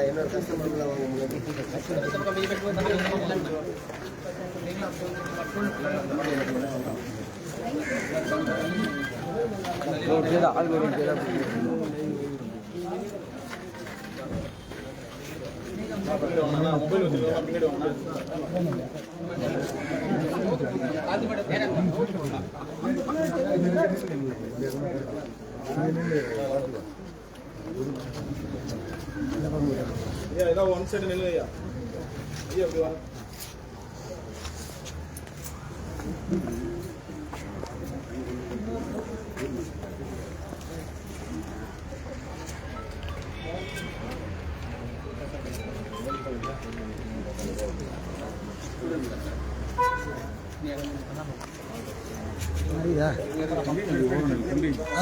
என்னோட கஸ்டமர்களை வாங்க ஐயா ஐயா இப்படி வாங்க ஆ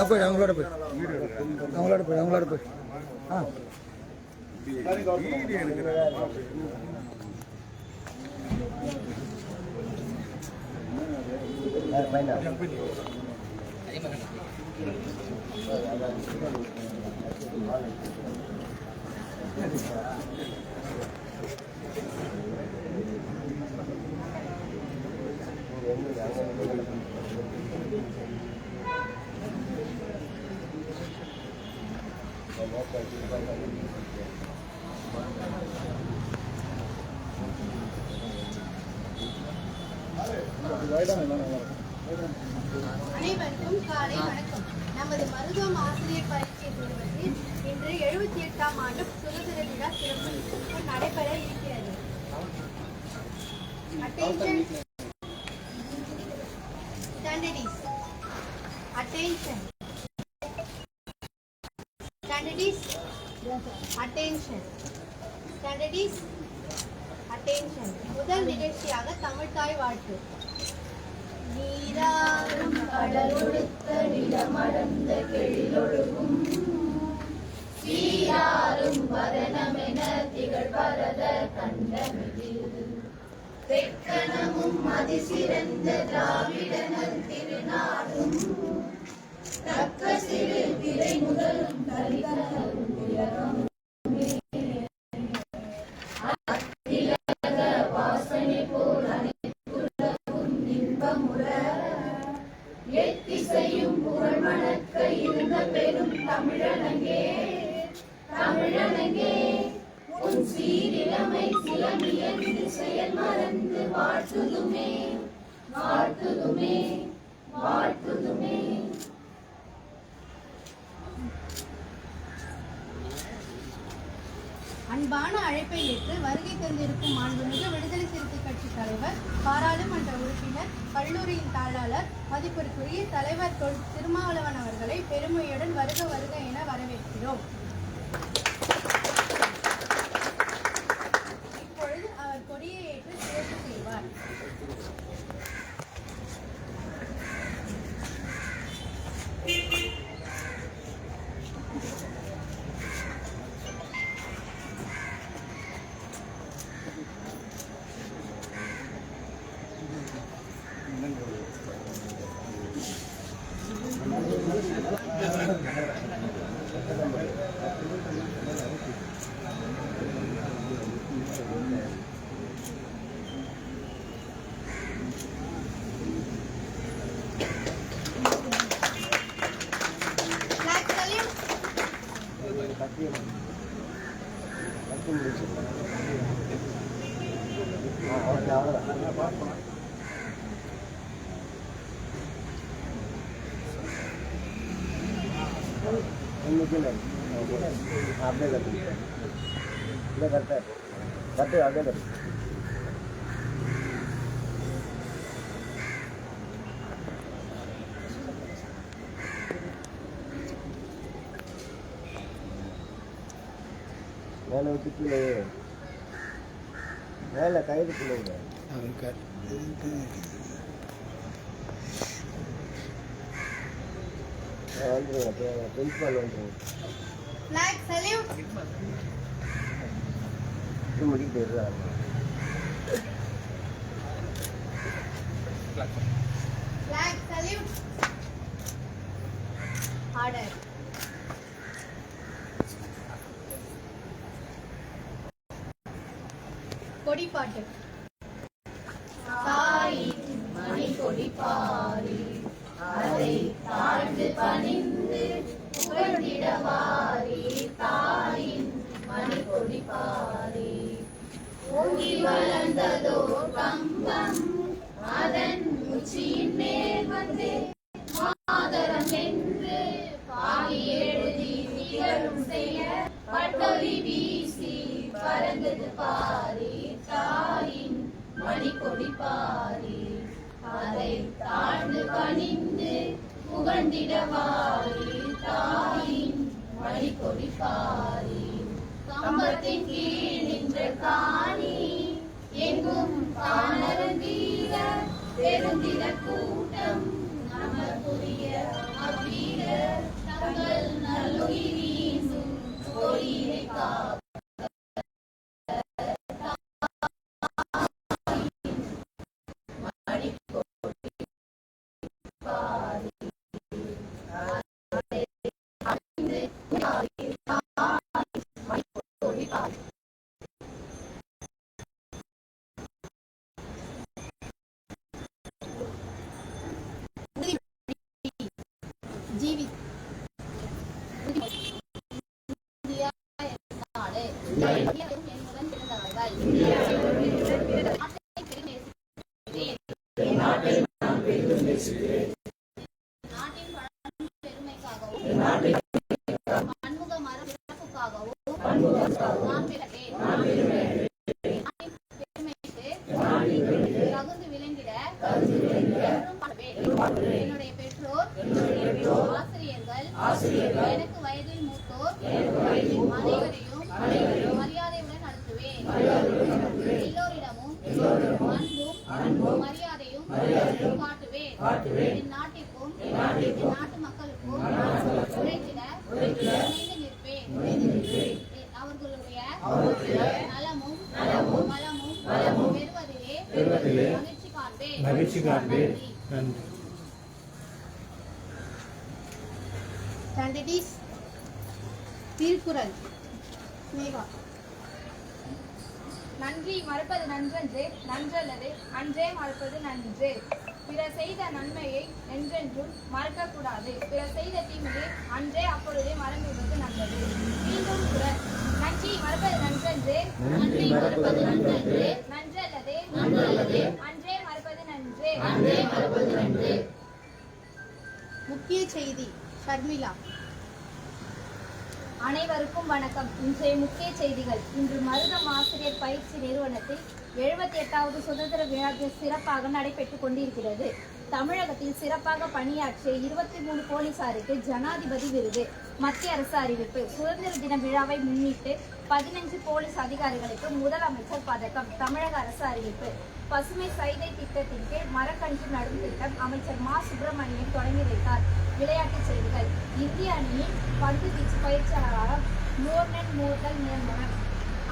போய் அவங்களோட போய். அவங்களோட போய் அவங்களோட போய். ஆ. அனைவருக்கும் Standardies. அட்டென்ஷன் முதல் நிகழ்ச்சியாக தமிழ் தாய் வாழ்த்து. நீராடும் கடலொடுத்த நிலமடர்ந்த கெழிலொழுகும் சீராறும் வதனமென திகழ்வரத கண்டமிதில் வெக்கணமும் அதிசிறந்த திராவிடனல் திருநாடும் தக்க சிறு திரை முதலும் கலிதலும் உயரம் வாசனை போல் அனைத்துலகும் இன்பமுற எத்திசையும் புகழ் மணக்க இருந்த பெரும் தமிழனங்கே தமிழனங்கே உன் சிலமியந்து செயல் மறந்து வாழ்த்துதுமே வாழ்த்துதுமே வாழ்த்துதுமே. அன்பான அழைப்பை ஏற்று வருகை தந்திருக்கும் மாண்புமிகு விடுதலை சிறுத்தை கட்சி தலைவர் பாராளுமன்ற உறுப்பினர் கல்லூரியின் தாளாளர் மதிப்பிற்குரிய தலைவர் திருமாவளவன் அவர்களை பெருமையுடன் வருக வருக என வரவேற்கிறோம் இப்பொழுது அவர் கொடியை ஏற்று சிறப்பு செய்வார் Flag salute. ஓகே அவ்வளோதான் இன்னைக்கு இல்லை அப்படியே கட்டு இல்லை கரெக்டாக கட்டு அப்படியே கட்டு மேலே விட்டு கீழே மேலே கயிறு பிள்ளைங்க வந்துருங்க பிரின்ஸ்பால் வந்துருங்க Flag salute. இது முடிக்கிட்டு ஆர்டர் கொடிப்பாட்டு பறந்தது பாரி தாயின் மணிக்கொடி பாரி. அதை தாழ்ந்து பணிந்து புகழ்ந்திடவாரி தாயின் மணிக்கொடி பாரி. கம்பத்தின் கீழ் நின்ற காணி எங்கும் காணரந்தீர பெருந்திர கூட்டம் நமக்குரிய அவ்வீர தங்கள் நல்லுயிர் பொறியினை கொடியினை ஆசிரியர்கள் எனக்கு வயதில் மூத்தோர் அனைவரையும் நன்று பிறர் செய்த நன்மையை என்றென்றும் மறக்கக்கூடாது. பிறர் செய்த தீமையை அன்றே அப்பொழுதே மறந்துவிடுவது நல்லது. மீண்டும் குரல் நன்றி மறப்பது நன்றன்று நன்றி மறப்பது நன்றன்று நன்றல்லது நன்றல்லது அன்றே மறப்பது நன்று அன்றே மறப்பது நன்று. முக்கிய செய்தி ஷர்மிளா. அனைவருக்கும் வணக்கம். இன்றைய முக்கிய செய்திகள் இன்று மருதம் ஆசிரியர் பயிற்சி நிறுவனத்தில் எழுபத்தி எட்டாவது சுதந்திர விழா சிறப்பாக நடைபெற்றுக் கொண்டிருக்கிறது. தமிழகத்தில் சிறப்பாக பணியாற்றிய இருபத்தி மூணு போலீசாருக்கு ஜனாதிபதி விருது. மத்திய அரசு அறிவிப்பு சுதந்திர தின விழாவை முன்னிட்டு பதினஞ்சு போலீஸ் அதிகாரிகளுக்கு முதலமைச்சர் பதக்கம் தமிழக அரசு அறிவிப்பு. பசுமை சைதை திட்டத்தின் கீழ் மரக்கன்று நடும் திட்டம் அமைச்சர் மா. சுப்பிரமணியன் தொடங்கி வைத்தார். விளையாட்டுச் செய்திகள். இந்திய அணியின் பந்து வீச்சு பயிற்சியாளராக மோர்னன் மோர்தல் நியமனம்.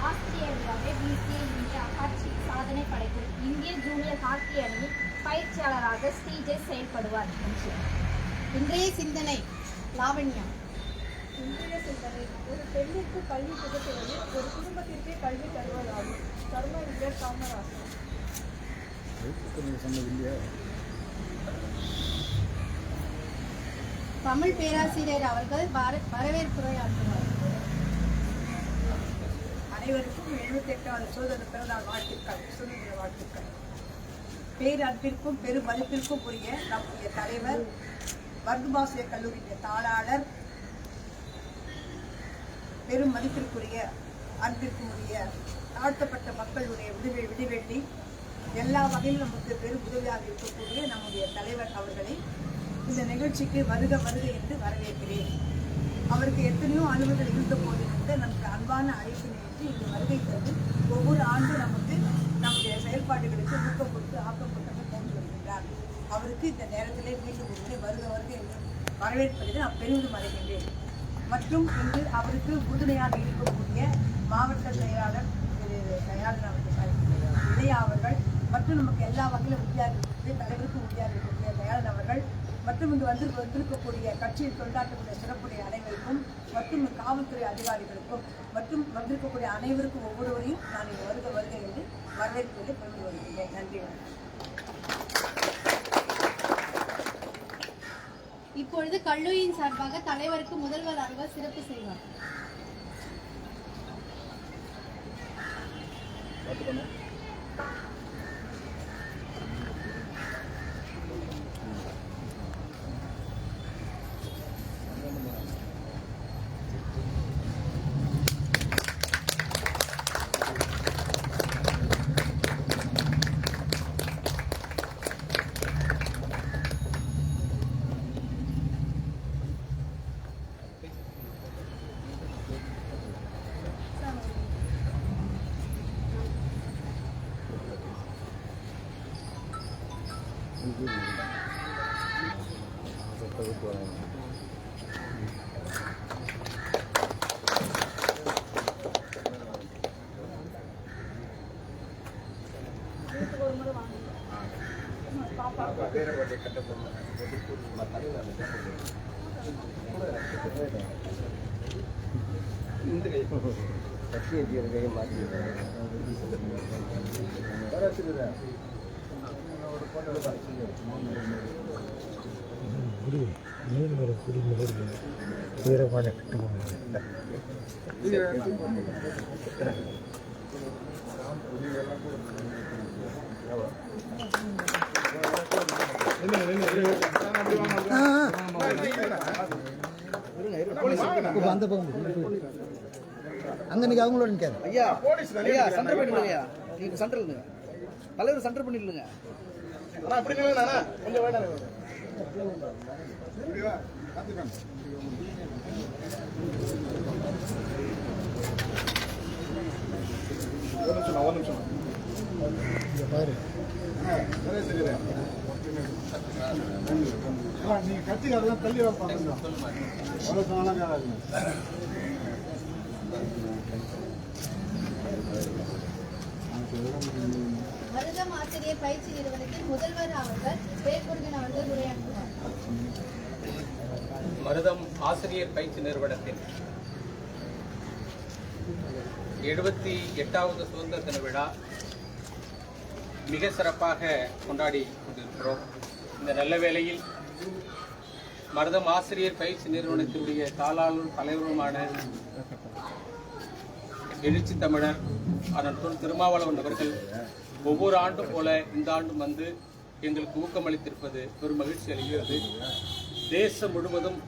ஆஸ்திரேலியாவை வீழ்த்திய இந்தியா ஹாட்சி சாதனை படைக்கும் இந்திய ஜூனியர் ஹாக்கி அணியின் பயிற்சியாளராக ஸ்ரீஜேஷ் செயல்படுவார். இன்றைய சிந்தனை லாவண்யா. இன்றைய சிந்தனை ஒரு பெண்ணிற்கு கல்வி புகட்டுவது ஒரு குடும்பத்திற்கே கல்வி தருவதாகும். கர்மவியர் காமராசர். தமிழ் பேராசிரியர் அவர்கள் வர- வரவேற்புரையாற்றுவார் அனைவருக்கும் எழுபத்தி எட்டாவது சுதந்திர பிறநாள் வாழ்த்துக்கள் சுதந்திர வாழ்த்துக்கள். பேரன்பிற்கும் பெரும் மதிப்பிற்கும் உரிய நம்முடைய தலைவர் வர்க்கமாசிய கல்லூரியின் தாளாளர் பெரும் மதிப்பிற்குரிய அன்பிற்கும் உரிய தாழ்த்தப்பட்ட மக்களுடைய விடுவே விடுவெள்ளி எல்லா வகையிலும் நமக்கு பெரும் உதவியாக இருக்கக்கூடிய நம்முடைய தலைவர் அவர்களை இந்த நிகழ்ச்சிக்கு வருக வருக என்று வரவேற்கிறேன். அவருக்கு எத்தனையோ அலுவல்கள் இருந்த போதிலும் நமக்கு அன்பான அழைப்பினை பெற்று இங்கு வருகை தந்து ஒவ்வொரு ஆண்டும் நமக்கு நம்முடைய செயல்பாடுகளுக்கு ஊக்கம் கொடுத்து ஆக்கம் கொடுத்து கொண்டு வருகின்றார். அவருக்கு இந்த நேரத்திலே மீண்டும் ஒரு வருக வருக என்று வரவேற்பதில் நான் பெரிதும் அடைகின்றேன் மற்றும் இன்று அவருக்கு உறுதுணையாக இருக்கக்கூடிய மாவட்ட செயலாளர் திரு தயாளன் அவர்கள் இளையா அவர்கள் மற்றும் நமக்கு எல்லா வகையிலும் உறுதியாக இருக்கக்கூடிய தலைவருக்கும் உறுதியாக இருக்கக்கூடிய தயாளன் அவர்கள் மற்றும் இங்கு வந்து வந்திருக்கக்கூடிய கட்சியில் தொண்டாற்றக்கூடிய சிறப்புடைய அனைவருக்கும் மற்றும் காவல்துறை அதிகாரிகளுக்கும் மற்றும் வந்திருக்கக்கூடிய அனைவருக்கும் ஒவ்வொருவரையும் நான் இங்கு வருக வருக என்று வரவேற்பதை பெருமை வருகின்றேன் நன்றி வணக்கம். இப்பொழுது கல்லூரியின் சார்பாக தலைவருக்கு முதல்வர் அவர்கள் சிறப்பு செய்வார். குடி மீன் வர குடி முதல் வீரமான கட்டு அந்த பக்கம் அங்க நீங்க அவங்களோட நிக்காது. ஐயா ஐயா சென்டர் பண்ணிடுங்க ஐயா. நீங்க சென்டர்லுங்க தலைவர் சென்டர் பண்ணிடுங்க. அண்ணா இப்படி நில்லுங்க அண்ணா. கொஞ்சம் வேண்டாம் ஒரு நிமிஷம் ஒரு நிமிஷம். பாரு. நீங்க கத்தி அதெல்லாம் தள்ளி மருதம் ஆசிரியர் பயிற்சி நிறுவனத்தில் முதல்வர் அவர்கள் அவர்கள் மருதம் ஆசிரியர் பயிற்சி நிறுவனத்தின் எழுபத்தி எட்டாவது சுதந்திர தின விழா மிக சிறப்பாக கொண்டாடி கொண்டிருக்கிறோம். இந்த நல்ல வேளையில் மருதம் ஆசிரியர் பயிற்சி நிறுவனத்தினுடைய தாளாளரும் தலைவருமான எழுச்சி தமிழர் அதன் தொல் திருமாவளவன் அவர்கள் ஒவ்வொரு ஆண்டும் போல இந்த ஆண்டும் வந்து எங்களுக்கு ஊக்கமளித்திருப்பது பெரும் மகிழ்ச்சி அளிக்கிறது. தேசம் முழுவதும்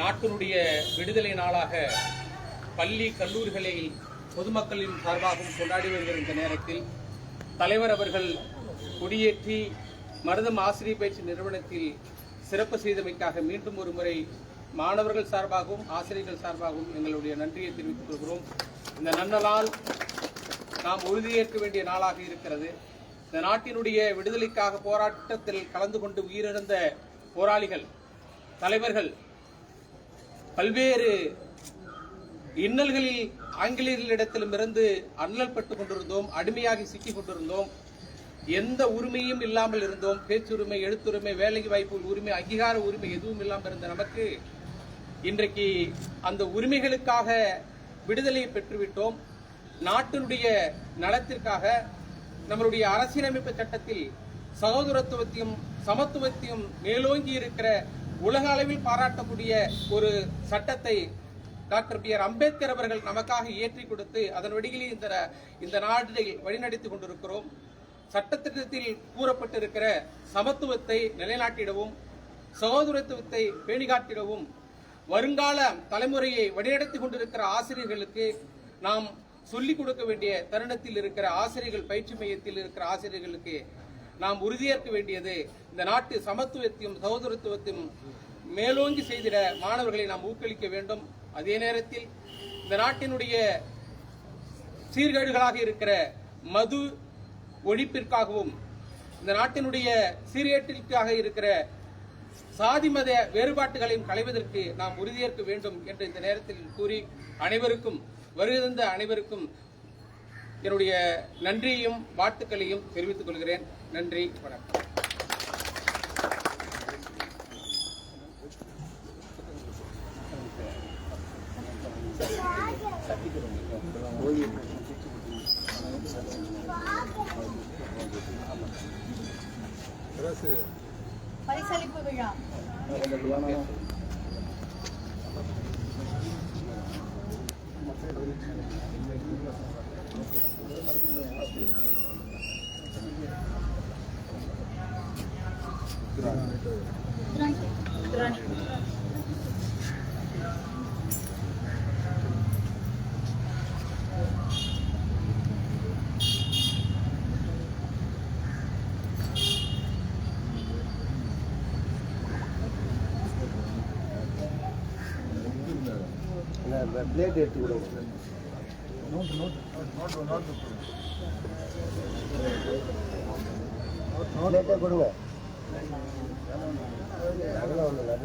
நாட்டினுடைய விடுதலை நாளாக பள்ளி கல்லூரிகளில் பொதுமக்களின் சார்பாகவும் கொண்டாடி வருகிற இந்த நேரத்தில் தலைவர் அவர்கள் கொடியேற்றி மருதம் ஆசிரியர் பயிற்சி நிறுவனத்தில் சிறப்பு செய்தமைக்காக மீண்டும் ஒரு முறை மாணவர்கள் சார்பாகவும் ஆசிரியர்கள் சார்பாகவும் எங்களுடைய நன்றியை தெரிவித்துக் கொள்கிறோம். இந்த நன்னலால் நாம் உறுதியேற்க வேண்டிய நாளாக இருக்கிறது. இந்த நாட்டினுடைய விடுதலைக்காக போராட்டத்தில் கலந்து கொண்டு உயிரிழந்த போராளிகள் தலைவர்கள் பல்வேறு இன்னல்களில் ஆங்கிலேயர்களிடத்திலுமிருந்து அன்னல் பட்டு கொண்டிருந்தோம் அடிமையாகி சிக்கிக் கொண்டிருந்தோம். எந்த உரிமையும் இல்லாமல் இருந்தோம். பேச்சுரிமை எழுத்துரிமை வேலை வாய்ப்பு உரிமை அங்கீகார உரிமை எதுவும் இல்லாமல் இருந்த நமக்கு இன்றைக்கு அந்த உரிமைகளுக்காக விடுதலையை பெற்றுவிட்டோம். நாட்டினுடைய நலத்திற்காக நம்மளுடைய அரசியலமைப்பு சட்டத்தில் சகோதரத்துவத்தையும் சமத்துவத்தையும் மேலோங்கி இருக்கிற உலக அளவில் பாராட்டக்கூடிய ஒரு சட்டத்தை டாக்டர் பி ஆர் அம்பேத்கர் அவர்கள் நமக்காக ஏற்றி கொடுத்து அதன் வழியில் இந்த இந்த நாட்டை வழிநடத்தி கொண்டிருக்கிறோம். சட்டத்திட்டத்தில் கூறப்பட்டிருக்கிற சமத்துவத்தை நிலைநாட்டிடவும் சகோதரத்துவத்தை பேணிகாட்டிடவும் வருங்கால தலைமுறையை வழிநடத்தி கொண்டிருக்கிற ஆசிரியர்களுக்கு நாம் சொல்லிக் கொடுக்க வேண்டிய தருணத்தில் இருக்கிற ஆசிரியர்கள் பயிற்சி மையத்தில் இருக்கிற ஆசிரியர்களுக்கு நாம் உறுதியேற்க வேண்டியது இந்த நாட்டு சமத்துவத்தையும் சகோதரத்துவத்தையும் மேலோங்கி செய்திட மாணவர்களை நாம் ஊக்குவிக்க வேண்டும். அதே நேரத்தில் இந்த நாட்டினுடைய சீர்கேடுகளாக இருக்கிற மது ஒழிப்பிற்காகவும் இந்த நாட்டினுடைய சீர்கேட்டிற்காக இருக்கிற சாதி மத வேறுபாட்டுகளையும் களைவதற்கு நாம் உறுதியேற்க வேண்டும் என்று இந்த நேரத்தில் கூறி அனைவருக்கும் வருகிறந்த அனைவருக்கும் என்னுடைய நன்றியையும் வாழ்த்துக்களையும் தெரிவித்துக் கொள்கிறேன். நன்றி வணக்கம். பரிசளிப்பு விழா பிளேட் எடுத்து கொடுங்க நோட்டு நோட்டு நோட்டு நோட்டு பிளேட்டே கொடுங்க. அதெல்லாம் ஒன்றும் இல்லை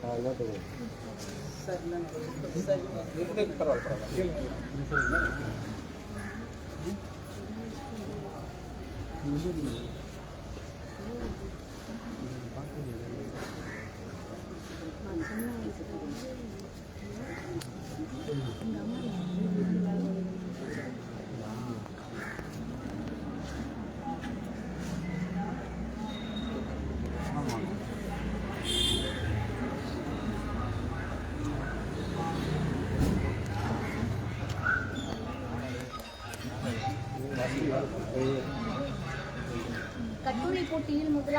பரவாயில்ல பரவாயில்ல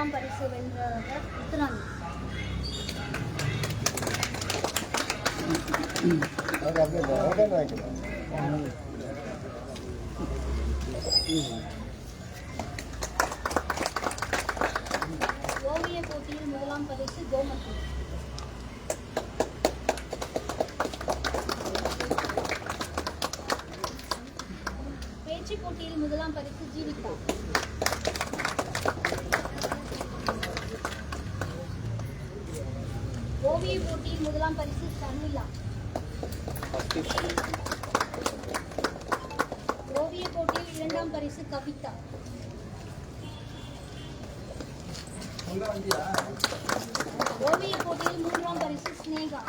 முதலாம் பரிசு வென்றவர் முத்துராணி ஓவிய போட்டியில் முதலாம் பரிசு கோமதி பேச்சு போட்டியில் முதலாம் பரிசு ஜீவிதா ஓவிய போட்டியில் முதலாம் பரிசு சன்னிலா ஓவிய போட்டியில் இரண்டாம் பரிசு கவிதா ஓவிய போட்டியில் மூன்றாம் பரிசு ஸ்னேகா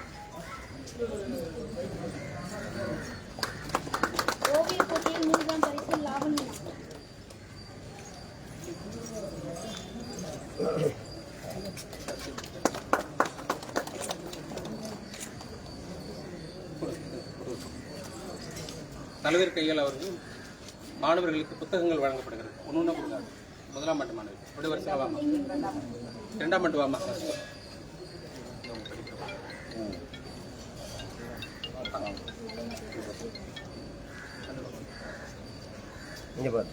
ஓவிய போட்டியில் மூன்றாம் பரிசு லாவண்யா தலைவர் கையால் அவர்கள் மாணவர்களுக்கு புத்தகங்கள் வழங்கப்படுகிறது. ஒன்று ஒன்று கொடுங்க முதலாம் ஆண்டு மாணவர் அப்படி வருஷம் வாமா இரண்டாம் ஆண்டு வாமா இங்கே பாரு.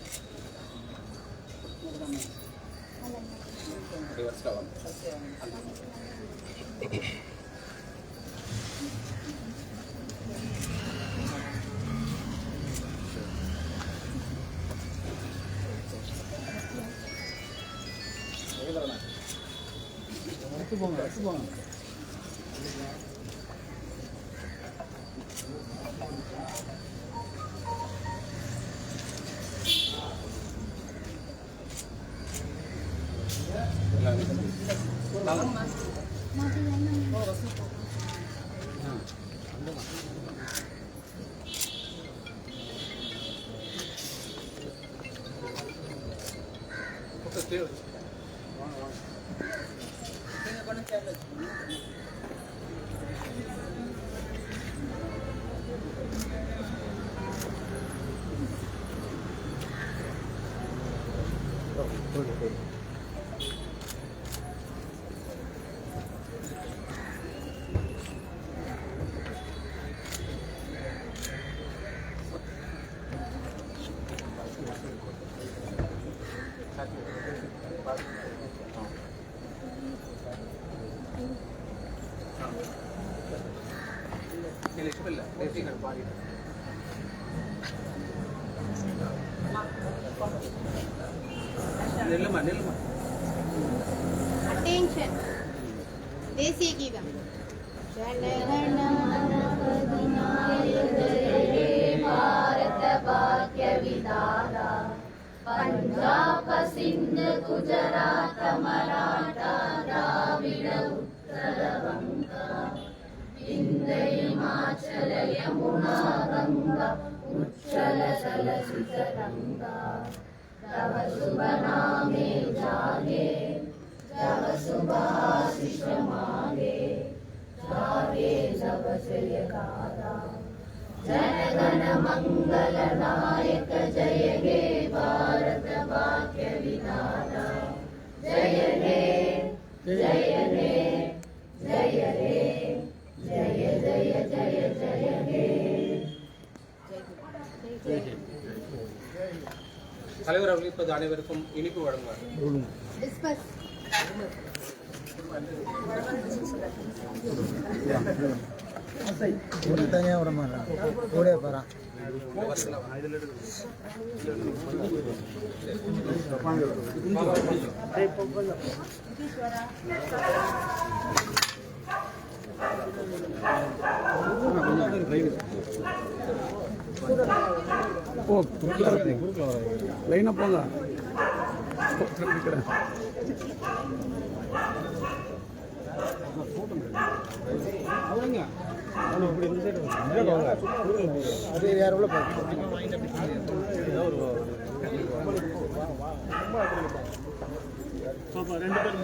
அப்படி வருஷம் வாமா எடுத்து போங்க எடுத்து போங்க tell us. பஞ்சாப் சிந்து குஜராத் மராட்டா सुख रंगा तव शुभ नामे जागे जय गण मंगल नायक जय गे भारत वाक्य विनाता जय हे जय हे जय हे जय जय जय जय हे जय தலைவர் அவர்கள் இப்போது அனைவருக்கும் இனிப்பு வழங்குவார். ஒரு தனியாக ஓ குறுக்கில் வராதீங்க லைனாக போங்க. அது ரெண்டு பேரும்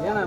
ஏன்னா